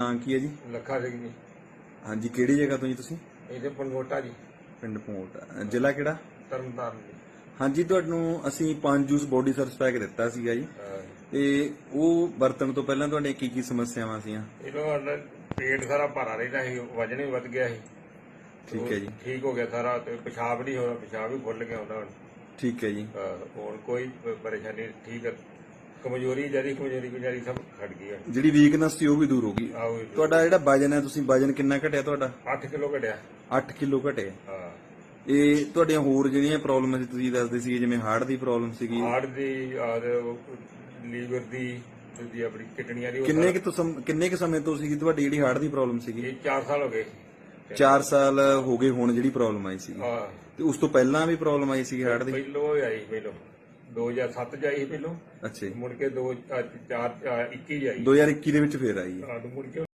ਨਾਂ ਕੀ ਹੈ ਜੀ? ਲੱਖਾ ਸਿੰਘ ਜੀ। ਹਾਂਜੀ ਕਿਹੜੀ ਜਗ੍ਹਾ ਤੋਂ ਜੀ ਤੁਸੀਂ? ਇਹਦੇ ਪਨਗੋਟਾ ਜੀ। ਪਿੰਡ ਪੋਟ ਜ਼ਿਲ੍ਹਾ ਕਿਹੜਾ? ਤਰਨਤਾਰਨ ਜੀ। ਹਾਂਜੀ ਤੁਹਾਨੂੰ ਅਸੀਂ ਪੰਜ ਜੂਸ ਬੋਡੀ ਸਰਵਿਸ ਪੈਕ ਦਿੱਤਾ ਸੀਗਾ ਜੀ। ਤੇ ਉਹ ਵਰਤਣ ਤੋਂ ਪਹਿਲਾਂ ਤੁਹਾਡੀਆਂ ਕੀ ਕੀ ਸਮੱਸਿਆਵਾਂ ਸੀਆਂ? ਇਹਨੂੰ ਸਾਡਾ ਪੇਟ ਸਾਰਾ ਭਾਰਾ ਰਹਿੰਦਾ ਸੀ ਵਜਨ ਵੀ ਵੱਧ ਗਿਆ ਸੀ। ਠੀਕ ਹੈ ਜੀ। ਠੀਕ ਹੋ ਗਿਆ ਸਾਰਾ ਤੇ ਪਿਸ਼ਾਬ ਨਹੀਂ ਹੋ ਰਿਹਾ ਪਿਸ਼ਾਬ ਵੀ ਫੁੱਲ ਗਿਆ ਹੁੰਦਾ ਹੁਣ। ਠੀਕ ਹੈ ਜੀ। ਹੁਣ ਕੋਈ ਪਰੇਸ਼ਾਨੀ ਨਹੀਂ, ਠੀਕ ਹੈ। ਕਮਜ਼ੋਰੀ ਜਿਹੜੀ ਕਮਜ਼ੋਰੀ ਗੁਜ਼ਾਰੀ ਸਭ ਖੜ ਗਈ ਹੈ ਜਿਹੜੀ ਵੀਕਨੈਸ ਸੀ ਉਹ ਵੀ ਦੂਰ ਹੋ ਗਈ। ਆਓ ਤੁਹਾਡਾ ਜਿਹੜਾ ਵਜਨ ਹੈ ਤੁਸੀਂ ਵਜਨ ਕਿੰਨਾ ਘਟਿਆ ਤੁਹਾਡਾ? 8 ਕਿਲੋ ਘਟਿਆ। 8 ਕਿਲੋ ਘਟਿਆ। ਹਾਂ। ਇਹ ਤੁਹਾਡੀਆਂ ਹੋਰ ਜਿਹੜੀਆਂ ਪ੍ਰੋਬਲਮ ਸੀ ਤੁਸੀਂ ਦੱਸਦੇ ਸੀ ਜਿਵੇਂ ਹਾਰਟ ਦੀ ਪ੍ਰੋਬਲਮ ਸੀਗੀ। ਹਾਰਟ ਦੀ ਆਰ ਲੀਵਰ ਦੀ ਦੀ ਆਪਣੀ ਕਿਡਨੀਆਂ ਦੀ ਕਿੰਨੇ ਕਿ ਤੁਸੀਂ ਕਿੰਨੇ ਕਿ ਸਮੇਂ ਤੋਂ ਸੀਗੀ ਤੁਹਾਡੀ ਜਿਹੜੀ ਹਾਰਟ ਦੀ ਪ੍ਰੋਬਲਮ ਸੀਗੀ? ਇਹ 4 ਸਾਲ ਹੋ ਗਏ 4 ਸਾਲ ਹੋ ਗਏ ਹੁਣ ਜਿਹੜੀ ਪ੍ਰੋਬਲਮ ਆਈ ਸੀ ਹਾਂ। ਤੇ ਉਸ ਤੋਂ ਪਹਿਲਾਂ ਵੀ ਪ੍ਰੋਬਲਮ ਆਈ ਸੀ ਹਾਰਟ ਦੀ? ਪਹਿਲੋਂ ਆਈ ਪਹਿਲੋਂ। 2007 ਚ ਆਈ ਸੀ ਪਹਿਲੋਂ। ਅੱਛਾ ਜੀ। ਮੁੜ ਕੇ 2 4 21 ਆਈ। 2021 ਦੇ ਵਿੱਚ ਫੇਰ ਆਈ ਹੈ। ਮੁੜ ਕੇ